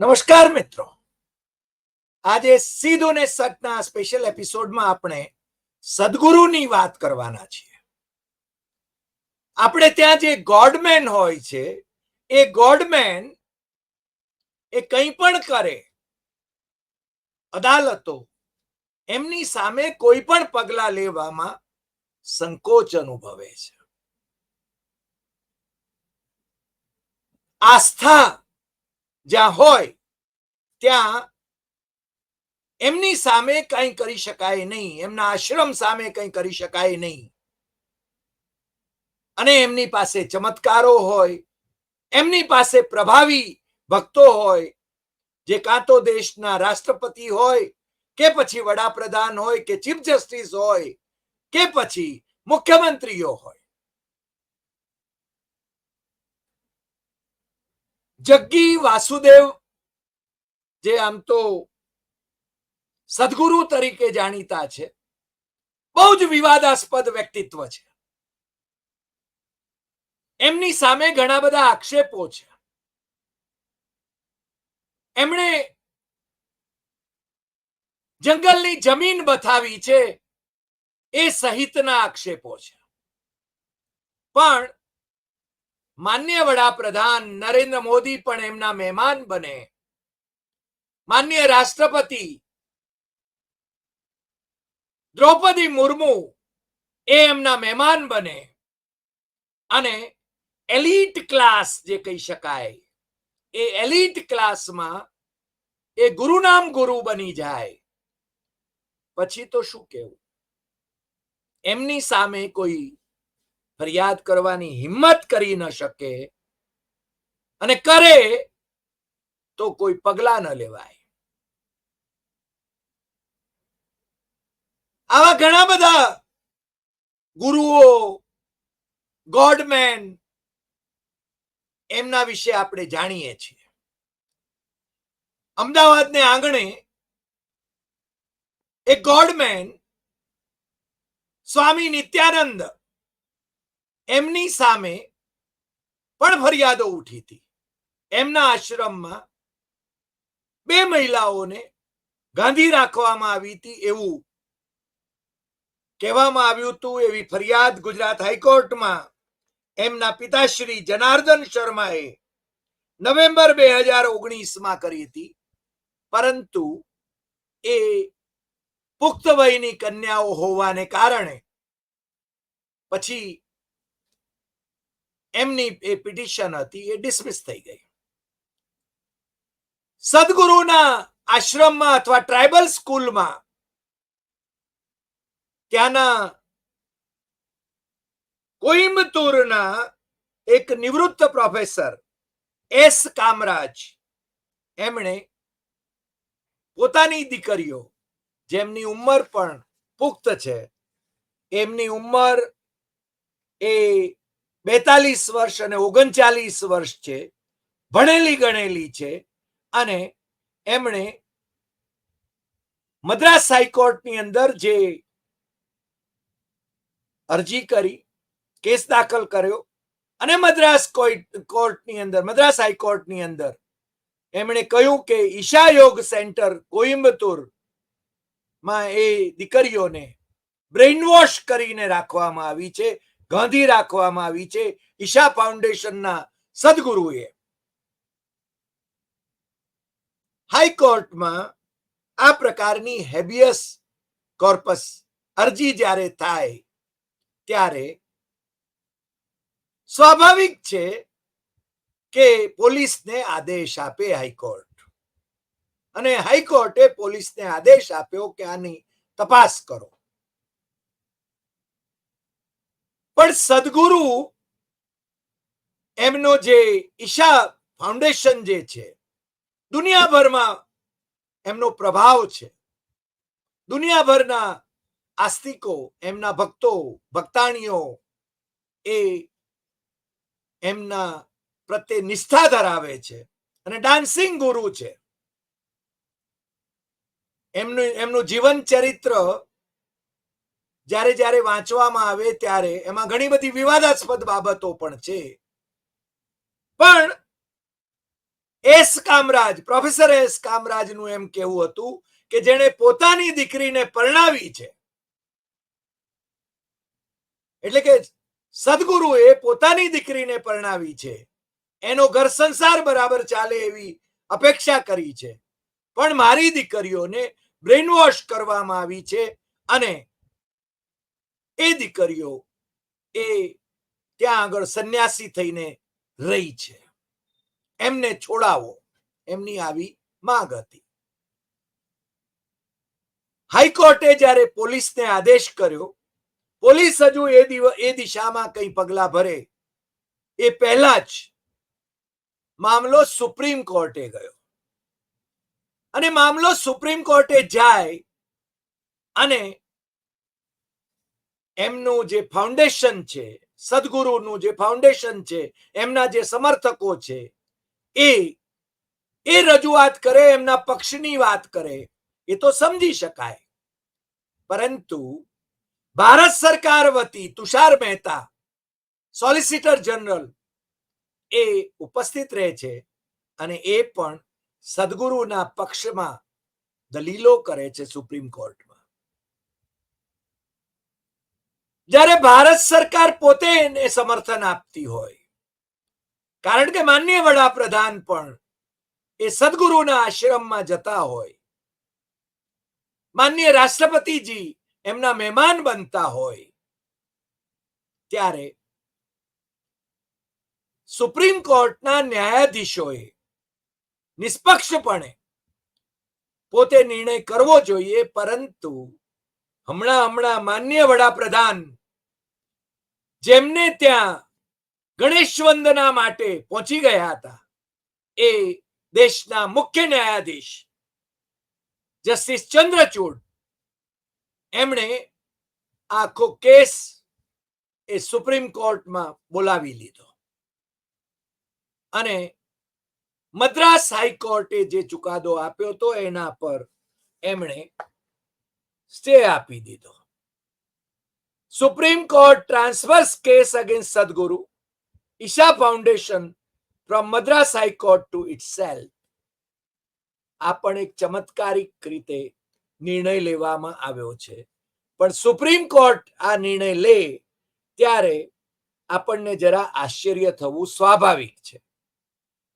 નમસ્કાર મિત્રો. આજે સીધો ને સટના સ્પેશિયલ એપિસોડમાં આપણે સદગુરુની વાત કરવાના છીએ. આપણે ત્યાં જે ગોડમેન હોય છે, એ ગોડમેન એ કંઈ પણ કરે, અદાલતો એમની સામે કોઈ પણ પગલા લેવામાં સંકોચ અનુભવે છે. આસ્થા જ્યાં હોય, ત્યાં એમની સામે કંઈ કરી શકાય નહીં, એમના આશ્રમ સામે કંઈ કરી શકાય નહીં. અને એમની પાસે ચમત્કારો હોય, એમની પાસે પ્રભાવી ભક્તો હોય, જે કાં તો દેશના રાષ્ટ્રપતિ હોય, કે પછી વડાપ્રધાન હોય, કે ચીફ જસ્ટિસ હોય, કે પછી મુખ્યમંત્રીઓ હોય. જગ્ગી વાસુદેવ જે આમ તો સદગુરુ તરીકે જાણીતા છે બહુ જ વિવાદાસ્પદ વ્યક્તિત્વ છે એમની સામે ઘણા બધા આક્ષેપો છે। એમણે જંગલની જમીન બતાવી છે, એ સહિતના આક્ષેપો છે। પણ માન્ય વડાપ્રધાન નરેન્દ્ર મોદી પણ એમના મહેમાન બને. માન્ય રાષ્ટ્રપતિ દ્રૌપદી મુર્મુ એ એમના મહેમાન બને. અને એલિટ ક્લાસ જે કહી શકાય, એ એલિટ ક્લાસમાં એ ગુરુનામ ગુરુ બની જાય. પછી તો શું કેવું એમની સામે કોઈ ફરિયાદ કરવાની હિંમત કરી ન શકે અને કરે તો કોઈ પગલા ન લેવાય. આવા ઘણા બધા ગુરુઓ, ગોડમેન એમના વિશે આપણે જાણીએ છીએ. અમદાવાદને આંગણે એક ગોડમેન સ્વામી નિત્યાનંદ એમની સામે પણ ફરિયાદો ઉઠી હતી. એમના આશ્રમમાં બે મહિલાઓને ગાંધી રાખવામાં આવી હતી એવું કહેવામાં આવ્યું હતું એવી ફરિયાદ ગુજરાત હાઈકોર્ટમાં એમના પિતાશ્રી જનાર્દન શર્માએ નવેમ્બર બે હજાર ઓગણીસમાં કરી હતી. પરંતુ એ પુખ્ત વયની કન્યાઓ હોવાને કારણે પછી એમની એ પિટિશન હતી, એ ડિસમિસ થઈ ગઈ. સદગુરુના આશ્રમમાં અથવા ટ્રાઇબલ સ્કૂલમાં ત્યાંના કોઈમ્બતુરના એક નિવૃત્ત પ્રોફેસર એસ કામરાજ, એમણે પોતાની દીકરીઓ, જેમની ઉંમર પણ પુખ્ત છે, એમની ઉંમર એ બેતાલીસ વર્ષ અને ઓગણચાલીસ વર્ષ છે, ભણેલી ગણેલી છે અને એમણે મદ્રાસ હાઈકોર્ટની અંદર જે અરજી કરી, કેસ દાખલ કર્યો અને મદ્રાસ કોર્ટની અંદર, મદ્રાસ હાઈકોર્ટની અંદર એમણે કહ્યું કે ઈશા યોગ સેન્ટર કોઈમ્બતુરમાં એ દીકરીઓને બ્રેઇન વોશ કરીને રાખવામાં આવી છે. ગાંધી રાખવામાં આવી છે ઈશા ફાઉન્ડેશનના સદગુરુએ. હાઈકોર્ટમાં આ પ્રકારની હેબિયસ કોર્પસ અરજી જ્યારે થાય ત્યારે સ્વાભાવિક છે કે પોલીસને આદેશ આપે હાઈકોર્ટ. અને હાઈકોર્ટે પોલીસને આદેશ આપ્યો કે આની તપાસ કરો. પણ સદગુરુ એમનો જે ઈશા ફાઉન્ડેશન જે છે, દુનિયાભરમાં એમનો પ્રભાવ છે. દુનિયાભરના આસ્તિકો, એમના ભક્તો, ભક્તાણીઓ એ એમના પ્રત્યે નિષ્ઠા ધરાવે છે અને ડાન્સિંગ ગુરુ છે. એમનું એમનું જીવન ચરિત્ર જ્યારે જ્યારે વાંચવામાં આવે ત્યારે એમાં ઘણી બધી વિવાદાસ્પદ બાબતો પણ છે. પણ એસ કામરાજ, પ્રોફેસર એસ કામરાજનું એમ કેવું હતું કે જેણે પોતાની દીકરીને પરણાવી છે. એટલે કે સદગુરુએ પોતાની દીકરીને પરણાવી છે. એનો ઘર સંસાર બરાબર ચાલે એવી અપેક્ષા કરી છે. પણ મારી દીકરીઓને બ્રેનવોશ કરવામાં આવી છે અને એ દીકરીઓ એ ત્યાં આગળ સંન્યાસી થઈને રહી છે. એમને છોડાવો. એમની આવી માંગ હતી. હાઈકોર્ટે જ્યારે પોલીસને આદેશ કર્યો, પોલીસ હજુ એ એ દિશામાં કઈ પગલા ભરે. એ પહેલા જ મામલો સુપ્રીમ કોર્ટે ગયો. અને મામલો સુપ્રીમ કોર્ટે જાય અને એમનું જે ફાઉન્ડેશન છે, સદગુરુનું જે ફાઉન્ડેશન છે, એમના જે સમર્થકો છે, એ એ રજૂઆત કરે, એમના પક્ષની વાત કરે, એ તો સમજી શકાય. પરંતુ ભારત સરકાર વતી તુષાર મહેતા સોલિસિટર જનરલ એ ઉપસ્થિત રહે છે અને એ પણ સદગુરુના પક્ષમાં દલીલો કરે છે સુપ્રીમ કોર્ટમાં જ્યારે ભારત સરકાર પોતે એને સમર્થન આપતી હોય, કારણ કે માન્ય વડાપ્રધાન પણ એ સદગુરુના આશ્રમમાં જતા હોય, માન્ય રાષ્ટ્રપતિજી એમના મહેમાન બનતા હોય, ત્યારે સુપ્રીમ કોર્ટના ન્યાયાધીશોએ નિષ્પક્ષપણે પોતે નિર્ણય કરવો જોઈએ, પરંતુ હમણાં હમણાં માન્ય વડાપ્રધાન જેમને ત્યાં ગણેશ વંદના માટે પહોંચી ગયા હતા, એ દેશના મુખ્ય ન્યાયાધીશ જસ્ટિસ ચંદ્રચૂડ, એમણે આખો કેસ એ સુપ્રીમ કોર્ટમાં બોલાવી લીધો. અને મદ્રાસ હાઈકોર્ટે જે ચુકાદો આપ્યો હતો એના પર એમણે સ્ટે આપી દીધો. Supreme court transfers case against Sadhguru Isha foundation from Madras high court to itself આ પણ એક ચમત્કારિક રીતે નિર્ણય લેવામાં આવ્યો છે. પણ સુપ્રીમ કોર્ટ આ નિર્ણય લે ત્યારે આપણને જરા આશ્ચર્ય થવું સ્વાભાવિક છે.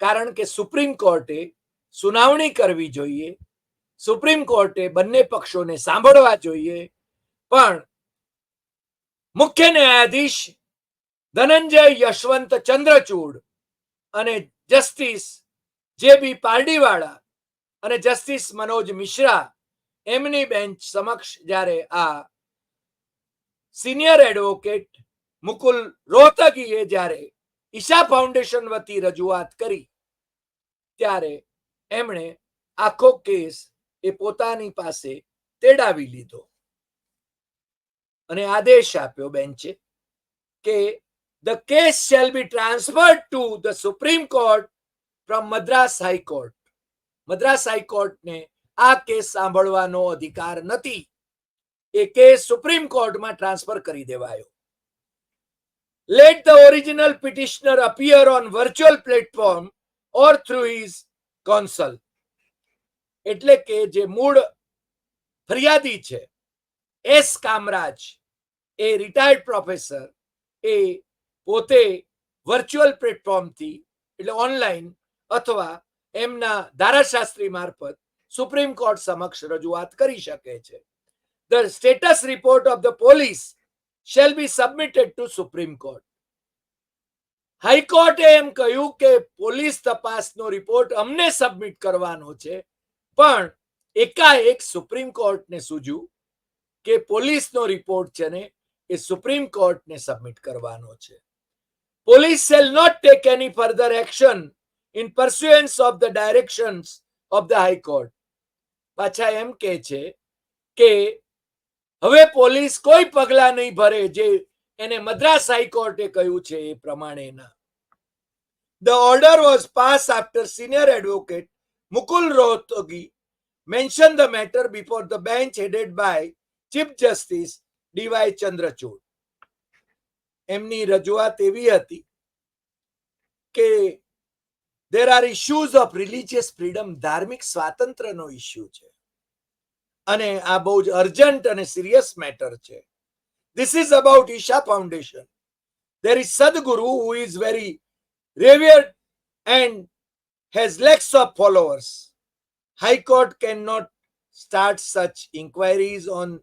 કારણ કે સુપ્રીમ કોર્ટે સુનાવણી કરવી જોઈએ. સુપ્રીમ કોર્ટે બંને પક્ષોને સાંભળવા જોઈએ. પણ મુખ્ય ન્યાયાધીશ ધનંજય યશવંત ચંદ્રચૂડ અને જસ્ટિસ જે બી પારડીવાળા અને જસ્ટિસ મનોજ મિશ્રા એમની બેન્ચ સમક્ષ જ્યારે આ સિનિયર એડવોકેટ મુકુલ રોહતગીએ જ્યારે ઈશા ફાઉન્ડેશન વતી રજૂઆત કરી, ત્યારે એમણે આખો કેસ એ પોતાની પાસે તેડાવી લીધો. અને આદેશ આપ્યો બેન્ચે કે the case shall be transferred to the supreme court from Madras high court Madras હાઈકોર્ટને આ કેસ સાંભળવાનો અધિકાર નથી. એ કેસ સુપ્રીમ કોર્ટમાં ટ્રાન્સફર કરી દેવાયો. Let the original petitioner appear on virtual platform or through his counsel એટલે કે જે મૂળ ફરિયાદી છે, એસ. કામરાજ એ રિટાયર્ડ પ્રોફેસર એ પોતે વર્ચ્યુઅલ પ્લેટફોર્મથી એટલે ઓનલાઈન અથવા એમના ધારાશાસ્ત્રી મારફત સુપ્રીમ કોર્ટ સમક્ષ રજૂઆત કરી શકે છે. The status report of the police shall be submitted to supreme court હાઈકોર્ટે એમ કહ્યું કે પોલીસ તપાસનો રિપોર્ટ અમને સબમિટ કરવાનો છે, પણ એકાએક સુપ્રીમ કોર્ટને સૂજ્યું કે પોલીસનો રિપોર્ટ છે ને એ સુપ્રીમ કોર્ટને સબમિટ કરવાનો છે. Police shall not take any further action in pursuance of the directions of the high court પાછા એમ કે છે કે હવે પોલીસ કોઈ પગલા નહીં ભરે જે એને મદ્રાસ હાઈકોર્ટે કહ્યું છે એ પ્રમાણેના the order was pass after senior advocate Mukul Rohatgi mention the matter before the bench headed by chief Justice D Y Chandrachud. એમની રજૂઆત એવી હતી કે there are issues of religious freedom ધાર્મિક સ્વાતંત્ર્યનો ઇશ્યુ છે. અને આ બહુ જ અર્જન્ટ અને સિરિયસ મેટર છે. This is about Isha foundation there is Sadhguru who is very revered and has lakhs of followers high court can not start such inquiries on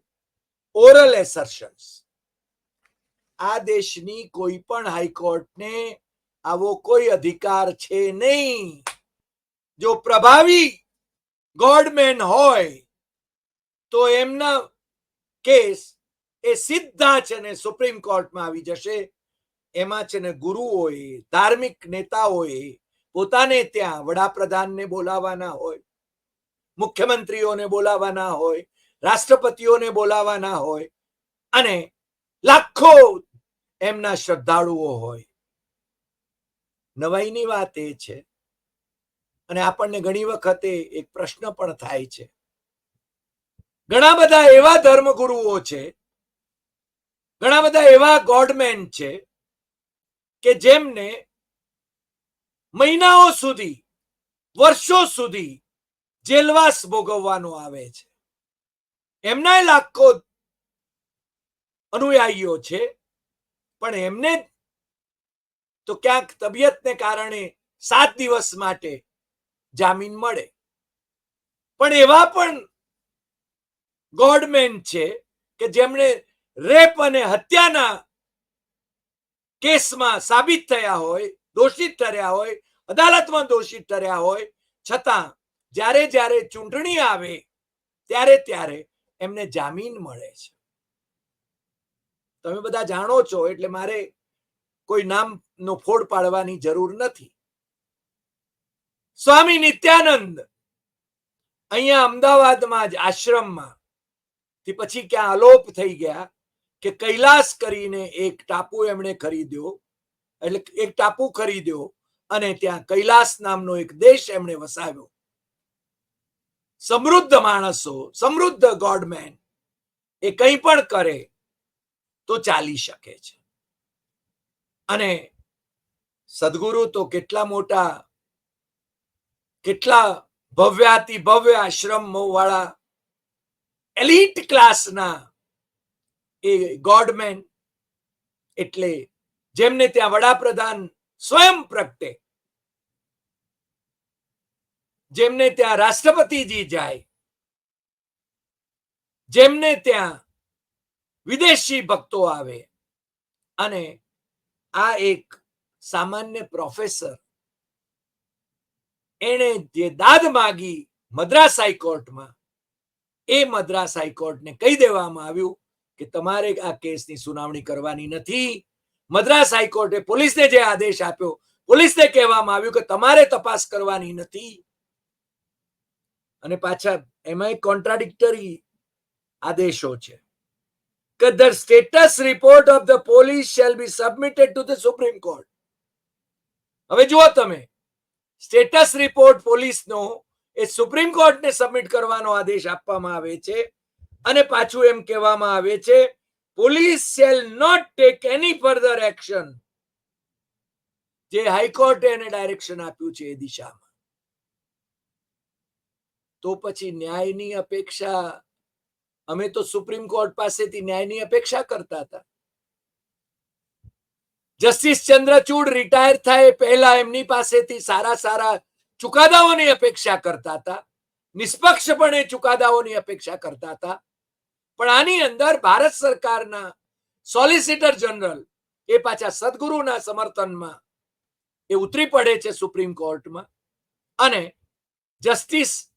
oral assertions આ દેશની કોઈ પણ હાઈકોર્ટને આવો કોઈ અધિકાર છે નહીં. જો પ્રભાવી ગોડમેન હોય, તો એમના કેસ એ સીધા છે ને સુપ્રીમ કોર્ટમાં આવી જશે. એમાં છે ને ગુરુઓએ ધાર્મિક નેતાઓએ પોતાને ત્યાં વડાપ્રધાનને બોલાવાના હોય, મુખ્યમંત્રીઓને બોલાવાના હોય રાષ્ટ્રપતિઓને બોલાવાના હોય અને લાખો એમના શ્રદ્ધાળુઓ હોય. નવાઈની વાત એ છે અને આપણને ઘણી વખતે એક પ્રશ્ન પણ થાય છે. ઘણા બધા એવા ધર્મગુરુઓ છે, ઘણા બધા એવા ગોડમેન છે કે જેમને મહિનાઓ સુધી, વર્ષો સુધી જેલવાસ ભોગવવાનો આવે છે. એમના લાખો અનુયાયીઓ છે, પણ એમને તો ક્યાંક તબિયતને કારણે સાત દિવસ માટે જામીન મળે. પણ એવા પણ ગોડમેન છે કે જેમણે રેપ અને હત્યાના કેસમાં સાબિત થયા હોય, દોષિત ઠર્યા હોય, અદાલતમાં દોષિત ઠર્યા હોય, છતાં જ્યારે જ્યારે ચૂંટણી આવે, ત્યારે ત્યારે એમને જામીન મળે છે. તમે બધા જાણો છો, એટલે મારે કોઈ નામનો ફોડ પાડવાની જરૂર નથી. સ્વામી નિત્યાનંદ અહીંયા અમદાવાદમાં જ આશ્રમમાં થી પછી ક્યાં અલોપ થઈ ગયા કે કૈલાસ કરીને એક ટાપુ એમણે ખરીદ્યો, એટલે એક ટાપુ ખરીદ્યો અને ત્યાં કૈલાસ નામનો એક દેશ એમણે વસાવ્યો. સમૃદ્ધ માણસો, સમૃદ્ધ ગોડમેન એ કંઈ પણ કરે તો ચાલી શકે છે. અને સદગુરુ તો કેટલા મોટા, કેટલા ભવ્યાતિ ભવ્ય આશ્રમો વાળા એલિટ ક્લાસના એ ગોડમેન એટલે જેમને ત્યાં વડાપ્રધાન સ્વયં પ્રગટે. જેમને ત્યાં રાષ્ટ્રપતિજી જાય, જેમને ત્યાં વિદેશી ભક્તો આવે અને આ એક સામાન્ય પ્રોફેસર એણે જે દાદ માગી મદ્રાસ હાઈકોર્ટમાં એ મદ્રાસ હાઈકોર્ટને કહી દેવામાં આવ્યું કે તમારે આ કેસની સુનાવણી કરવાની નથી. મદ્રાસ હાઈકોર્ટે પોલીસને જે આદેશ આપ્યો, પોલીસને કહેવામાં આવ્યું કે તમારે તપાસ કરવાની નથી. અને પાછા એમાં કોન્ટ્રાડિક્ટરી આદેશો છે. કે the status report of the police shall be submitted to the supreme court હવે જુઓ તમે સ્ટેટસ રિપોર્ટ પોલીસનો એ સુપ્રીમ કોર્ટને સબમિટ કરવાનો આદેશ આપવામાં આવે છે અને પાછું એમ કહેવામાં આવે છે police shall not take any further action જે હાઈકોર્ટે એને ડાયરેક્શન આપ્યું છે એ દિશામાં. તો પછી ન્યાયની અપેક્ષા, અમે તો સુપ્રીમ કોર્ટ પાસેથી ન્યાયની અપેક્ષા કરતા હતા. જસ્ટિસ ચંદ્રચૂડ રિટાયર થાય પહેલા એમની પાસેથી સારા સારા ચુકાદાઓની અપેક્ષા કરતા હતા. નિષ્પક્ષપણે ચુકાદાઓની અપેક્ષા કરતા હતા. પણ આની અંદર ભારત સરકારના સોલિસિટર જનરલ એ પાછા સદગુરુના સમર્થનમાં એ ઉતરી પડે છે સુપ્રીમ કોર્ટમાં. અને જસ્ટિસ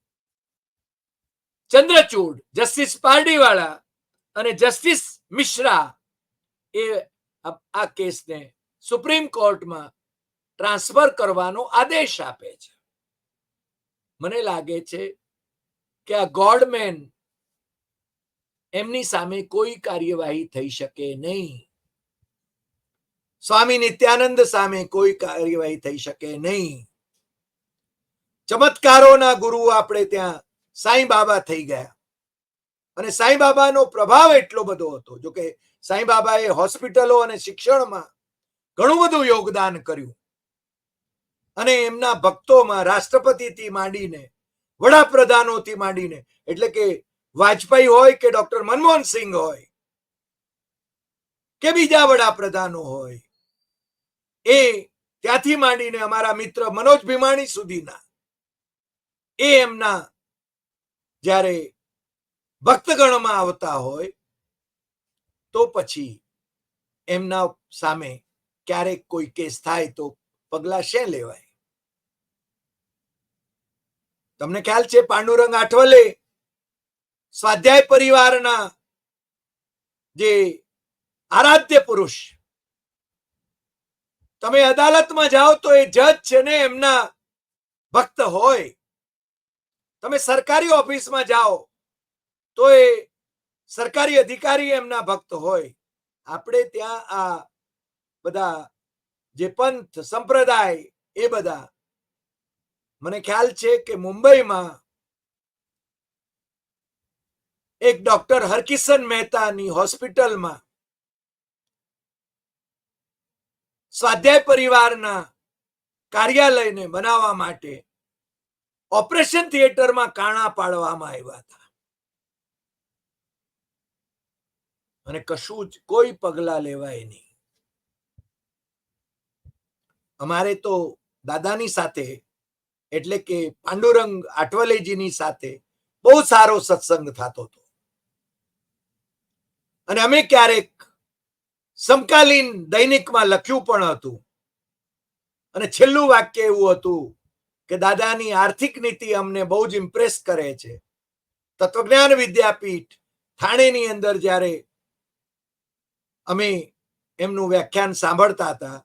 ચંદ્રચૂડ, જસ્ટિસ પારડીવાળા અને જસ્ટિસ મિશ્રા એ આ કેસને સુપ્રીમ કોર્ટમાં ટ્રાન્સફર કરવાનો આદેશ આપે છે. મને લાગે છે કે આ ગોડમેન એમની સામે કોઈ કાર્યવાહી થઈ શકે નહીં. સ્વામી નિત્યાનંદ સામે કોઈ કાર્યવાહી થઈ શકે નહીં. ચમત્કારોના ગુરુ આપણે ત્યાં સાંઈ બાબા થઈ ગયા. અને સાંઈ બાબાનો પ્રભાવ એટલો બધો હતો. જો કે સાંઈ બાબાએ હોસ્પિટલો અને શિક્ષણમાં ઘણું બધું યોગદાન કર્યું. અને એમના ભક્તોમાં રાષ્ટ્રપતિથી માંડીને વડાપ્રધાનોથી માંડીને, એટલે કે વાજપેયી હોય કે ડોક્ટર મનમોહન સિંહ હોય કે બીજા વડાપ્રધાનો હોય, એ ત્યાંથી માંડીને અમારા મિત્ર મનોજ ભીમાણી સુધીના, એ એમના જ્યારે ભક્તગણમાં આવતા હોય, તો પછી એમના સામે ક્યારેક કોઈ કેસ થાય તો પગલા શે લેવાય? તમને ખ્યાલ છે પાંડુરંગ આઠવલે સ્વાધ્યાય પરિવારના જે આરાધ્ય પુરુષ, તમે અદાલતમાં જાઓ તો એ જજ છે ને એમના ભક્ત હોય. તમે સરકારી ઓફિસમાં જાઓ, તો એ સરકારી અધિકારી એમના ભક્ત હોય. આપણે ત્યાં આ બધા જે પંથ, સંપ્રદાય, એ બધા. મને ખ્યાલ છે કે મુંબઈમાં એક ડોક્ટર હરકિશન મહેતાની હોસ્પિટલમાં સ્વાધ્યાય પરિવારના કાર્યાલયને બનાવવા માટે ઓપરેશન થિયેટરમાં કાણા પાડવામાં આવ્યા હતા. અને કશું જ કોઈ પગલા લેવાય નહીં. અમારે તો દાદાની સાથે, એટલે કે પાંડુરંગ આઠવલેજીની સાથે બહુ સારો સત્સંગ થતો હતો. અને અમે ક્યારેક સમકાલીન દૈનિકમાં લખ્યું પણ હતું. અને છેલ્લું વાક્ય એવું હતું કે દાદાની આર્થિક નીતિ અમને બહુ જ ઇમ્પ્રેસ કરે છે. તત્વજ્ઞાન વિદ્યાપીઠ થાણેની અંદર જ્યારે અમે એમનું વ્યાખ્યાન સાંભળતા હતા,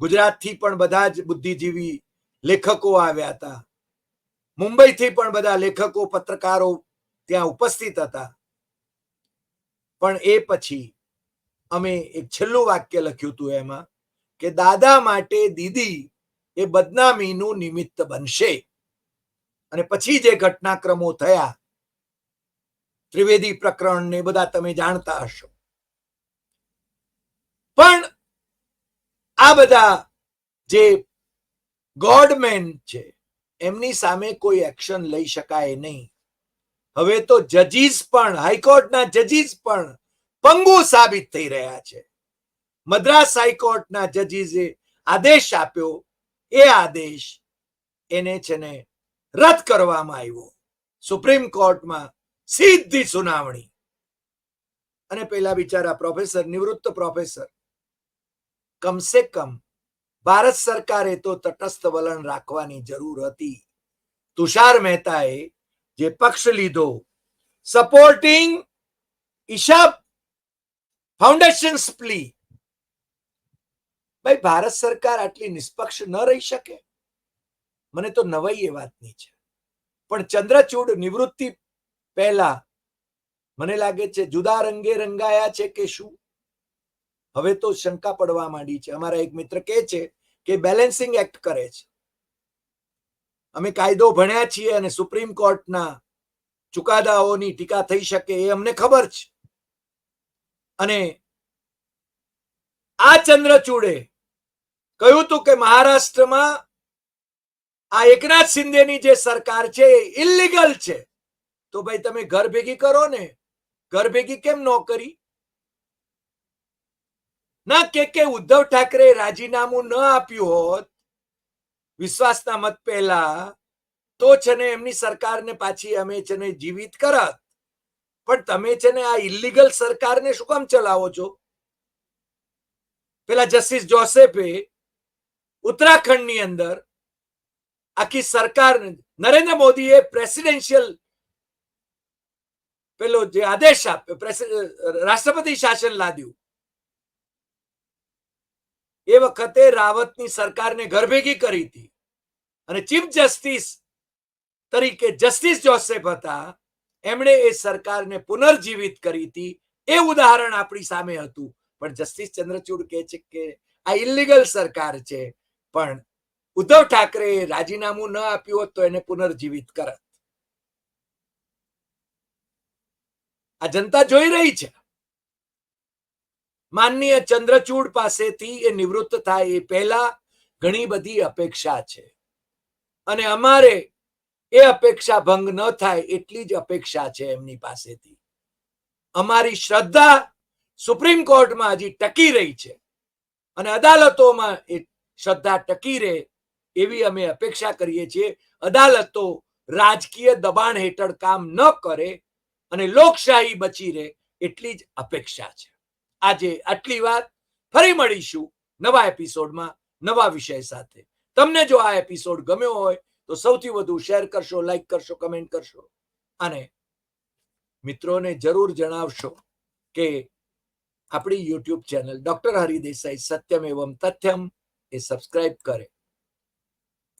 ગુજરાતથી પણ બધા જ બુદ્ધિજીવી લેખકો આવ્યા હતા. મુંબઈથી પણ બધા લેખકો, પત્રકારો ત્યાં ઉપસ્થિત હતા. પણ એ પછી અમે એક છેલ્લું વાક્ય લખ્યું હતું એમાં કે દાદા માટે દીદી એ બદનામીનું નિમિત્ત બનશે. અને પછી જે ઘટનાક્રમો થયા, ત્રિવેદી પ્રકરણ ને બધા તમે જાણતા હશો. પણ આ બધા જે ગોડમેન છે, એમની સામે કોઈ એક્શન લઈ શકાય નહીં. હવે તો જજીસ પણ, હાઈકોર્ટના જજીસ પણ પંગુ સાબિત થઈ રહ્યા છે. મદ્રાસ હાઈકોર્ટના જજીસે આદેશ આપ્યો એ આદેશ એને છે ને રદ કરવામાં આવ્યો. સુપ્રીમ કોર્ટમાં સીધી સુનાવણી. અને પેલા બિચારા પ્રોફેસર નિવૃત્ત પ્રોફેસર કમસે કમ ભારત સરકારે તો તટસ્થ વલણ રાખવાની જરૂર હતી. તુષાર મહેતાએ જે પક્ષ લીધો સપોર્ટિંગ ઈશા ફાઉન્ડેશન પ્લી ભાઈ, ભારત સરકાર આટલી નિષ્પક્ષ ન રહી શકે? મને તો નવાઈ એ વાતની છે. પણ ચંદ્રચૂડ નિવૃત્તિ પહેલા મને લાગે છે જુદા રંગે રંગાયા છે કે શું? હવે તો શંકા પડવા માંડી છે. અમારા એક મિત્ર કહે છે કે બેલેન્સિંગ એક્ટ કરે છે. અમે કાયદો ભણ્યા છીએ અને સુપ્રીમ કોર્ટના ચુકાદાઓની ટીકા થઈ શકે એ અમને ખબર છે. અને આ ચંદ્રચૂડે કહ્યું હતું કે મહારાષ્ટ્રમાં આ એકનાથ શિંદેની જે સરકાર છે એ ઇલીગલ છે. તો ભાઈ તમે ઘર ભેગી કરો ને. ઘર ભેગી કેમ ન કરી? ના, કે કે ઉદ્ધવ ઠાકરે રાજીનામું ન આપ્યું હોત, વિશ્વાસના મત પહેલા, તો છે ને એમની સરકારને પાછી અમે છે ને જીવિત કરત. પણ તમે છે ને આ ઇલીગલ સરકારને શું કામ ચલાવો છો? પેલા જસ્ટિસ જોસેફે ઉત્તરાખંડની અંદર આખી સરકાર નરેન્દ્ર મોદીએ પ્રેસિડેન્શિયલ પેલો જે આદેશ આપ્યો રાષ્ટ્રપતિ શાસન લાદ્યું. એ વખતે રાવતની સરકારને ઘર ભેગી કરી હતી. અને ચીફ જસ્ટિસ તરીકે જસ્ટિસ જોસેફ હતા, એમણે એ સરકારને પુનર્જીવિત કરી હતી. એ ઉદાહરણ આપણી સામે હતું. પણ જસ્ટિસ ચંદ્રચૂડ કહે છે કે આ ઇલીગલ સરકાર છે. પણ ઉદ્ધવ ઠાકરે રાજીનામું ન આપ્યું હોત તો એને પુનર્જીવિત કરત. આ જનતા જોઈ રહી છે. માનનીય ચંદ્રચૂડ પાસેથી એ નિવૃત્ત થાય એ પહેલા ઘણી બધી અપેક્ષા છે. અને અમારે એ અપેક્ષા ભંગ ન થાય એટલી જ અપેક્ષા છે એમની પાસેથી. અમારી શ્રદ્ધા સુપ્રીમ કોર્ટમાં હજી ટકી રહી છે. અને અદાલતોમાં એ શ્રદ્ધા ટકી રહે એવી અમે અપેક્ષા કરીએ છીએ. અદાલતો રાજકીય દબાણ હેઠળ કામ ન કરે અને લોકશાહી બચી રહે એટલી જ અપેક્ષા છે. આજે આટલી વાત. ફરી મળીશું નવા એપિસોડમાં નવા વિષય સાથે. તમને જો આ એપિસોડ ગમ્યો હોય તો સૌથી વધુ શેર કરશો, લાઈક કરશો, કમેન્ટ કરશો. અને મિત્રોને જરૂર જણાવશો કે આપણી યુટ્યુબ ચેનલ ડોક્ટર હરિદેસાઈ સત્યમ એવમ તથ્યમ એ સબસ્ક્રાઇબ કરે.